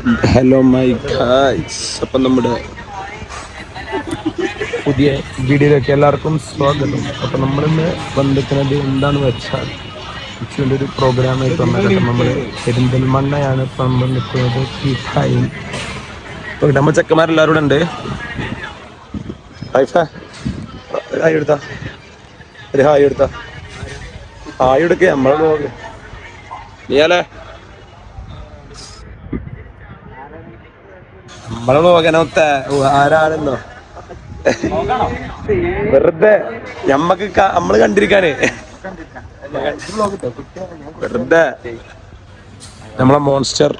Hello my guys അപ്പം നമ്മുടെ പുതിയ വീഡിയോയിലേക്ക് എല്ലാവർക്കും സ്വാഗതം. അപ്പം നമ്മളിന്ന് വന്നിരിക്കുന്നത് എന്താണെന്ന് വെച്ചാൽ ഉച്ചയുടെ ഒരു പ്രോഗ്രാമായിട്ട് വന്നിട്ട് നമ്മൾ പെരിന്തൽമണ്ണയാണ് ഇപ്പം നമ്മൾ നിൽക്കുന്നത് ടീക്കായും ഇപ്പോൾ നമ്മൾ ചെക്കന്മാരെല്ലാവരും ഉണ്ട്. ഹായ് എടുത്താ? ഒരു ഹായ് എടുത്താ? ഹായ് എടുക്കുക നമ്മളെ നീ നീയാലേ നമ്മളെ ബ്ലോഗനൊത്ത ആരാണെന്നോ? വെറുതെ ഞമ്മക്ക് നമ്മൾ കണ്ടിരിക്കാനേ. വെറുതെ നമ്മളെ monster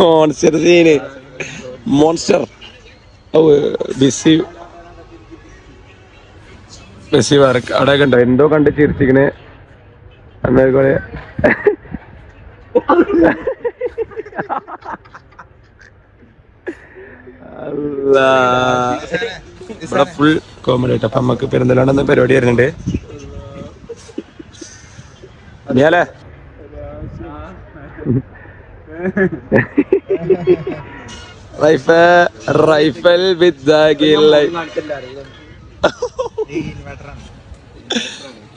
monster scene monster busy. Busy work. അവിടെ കണ്ടോ എന്തോ കണ്ട് ചിരിച്ചിക്കണ് അല്ലാ. ഇവിടെ ഫുൾ കോമഡി ആയിട്ട് അപ്പൊ നമുക്ക് പെരുന്തലാണെന്ന് പരിപാടി വരുന്നുണ്ട്. ഞാലേ റൈഫൽ റൈഫൽ വിത്ത്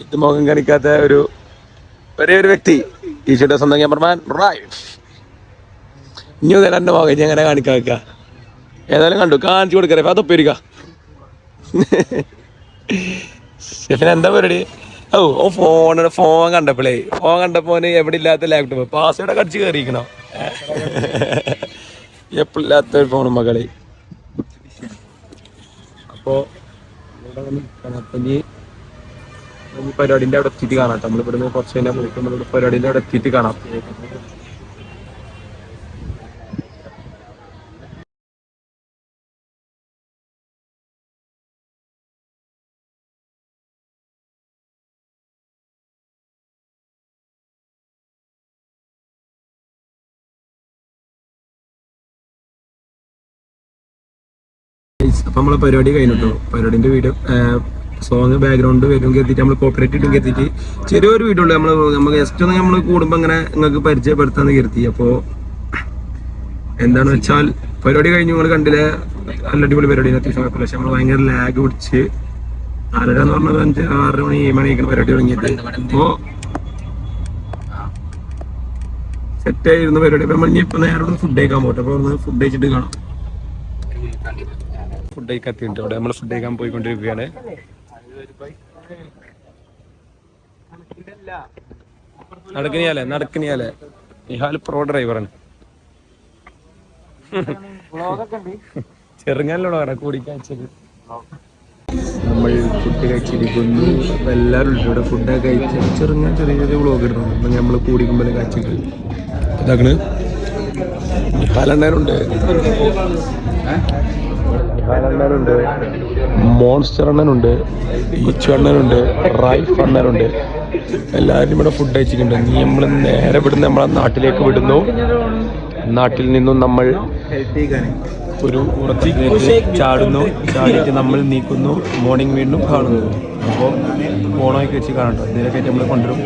ഇത് മുഖം കാണിക്കാത്ത ഒരു ഒരേ ഒരു വ്യക്തി. ഈശോയുടെ സ്വന്തം ക്യാമറമാൻ റൈഫ്. എന്റെ മുഖം ഇനി എങ്ങനെ കാണിക്കാക്ക ഏതായാലും കണ്ടു കാണിച്ചു കൊടുക്കറേ അതൊപ്പം ഇരിക്ക. ഷെഫിന് എന്താ പരിപാടി? ഓ ഓ ഫോണിന് ഫോൺ കണ്ടപ്പോളേ ഫോൺ കണ്ടപ്പോ ഓന് എവിടെ ഇല്ലാത്ത ലാപ്ടോപ്പ് പാസ്വേഡ് ഒക്കെ അടിച്ച് കയറിയിരിക്കണോ എപ്പോഴില്ലാത്ത ഒരു ഫോൺ മകളെ. അപ്പോ ഇവിടെ പരിപാടിന്റെ അവിടെ എത്തിയിട്ട് കാണാം നമ്മൾ ഇവിടുന്ന് കുറച്ച് കഴിഞ്ഞാൽ പോയിട്ട് നമ്മളിവിടെ പരിപാടിന്റെ അവിടെ എത്തിയിട്ട് കാണാം. അപ്പൊ നമ്മളെ പരിപാടി കഴിഞ്ഞിട്ടുള്ളൂ പരിപാടിന്റെ വീഡിയോ സോങ് ബാക്ക്ഗ്രൗണ്ട് വരും കരുതിയിട്ട് നമ്മൾ കോപ്പറേറ്റ് ഇട്ടും കരുതിയിട്ട് ചെറിയൊരു വീഡിയോ നമ്മൾ നമ്മൾ നമുക്ക് ജസ്റ്റ് ഒന്ന് നമ്മൾ കൂടുമ്പോ അങ്ങനെ നിങ്ങൾക്ക് പരിചയപ്പെടുത്താന്ന് കരുതി. അപ്പോ എന്താണെന്ന് വെച്ചാൽ പരിപാടി കഴിഞ്ഞ്. നിങ്ങൾ കണ്ടില്ലേ? നല്ല അടിപൊളി പരിപാടി. അത്യാവശ്യം കുഴപ്പമില്ല. പക്ഷെ നമ്മൾ ഭയങ്കര ലാഗ് പിടിച്ച് നാലര എന്ന് പറഞ്ഞത് അഞ്ച് ആറ് മണി ഏഴ് മണിയൊക്കെ പരിപാടി തുടങ്ങിയത് അപ്പോ സെറ്റ് ആയിരുന്നു പരിപാടി. അപ്പൊ നമ്മൾ ഇപ്പൊ നേരെ ഫുഡ് കഴിക്കാൻ പോട്ടെ. അപ്പൊ ഫുഡ് കഴിച്ചിട്ട് കാണാം. ഫുഡ് കഴിക്കാൻ അവിടെ നമ്മൾ ഫുഡ് കഴിക്കാൻ പോയിക്കൊണ്ടിരിക്കുകയാണ്. നടക്കണിയാലേ നടക്കണിയാലേ. നിഹാൽ പ്രോ ഡ്രൈവറാണ് ചെറുങ്ങാനിലൂടെ പറയാം കൂടിക്കാഴ്ചക്ക് നമ്മൾ ഫുഡ് കഴിച്ചിരിക്കുന്നു. എല്ലാവരും ഉണ്ട് ഇവിടെ. ഫുഡൊക്കെ കഴിച്ച് ചെറുങ്ങാൻ ചെറിയ ചെറിയ വ്ളോഗ് ഇടുന്നു അപ്പം നമ്മൾ കൂടിക്കുമ്പോൾ കാഴ്ചകൾ ഇതാക്കണ് നിഹാലണ്ണനുണ്ട് നിഹാലണ്ണനുണ്ട് മോൺസ്റ്റർ അണ്ണനുണ്ട് ഈച്ചു അണ്ണനുണ്ട് റൈഫ് അണ്ണനുണ്ട്. എല്ലാവരും ഇവിടെ ഫുഡ് കഴിച്ചിട്ടുണ്ട്. നീ നമ്മൾ നേരെ വിടുന്ന നമ്മളെ നാട്ടിലേക്ക് വിടുന്നു. നാട്ടിൽ നിന്നും നമ്മൾ ഒരു ഉറത്തി ചാടുന്നു. ചാടിയിട്ട് നമ്മൾ നീക്കുന്നു. മോർണിംഗ് വീണ്ടും കാണുന്നു. അപ്പോൾ ഫോണൊക്കെ വെച്ച് കാണട്ടോ ഇതിലൊക്കെ നമ്മൾ കൊണ്ടുവരും.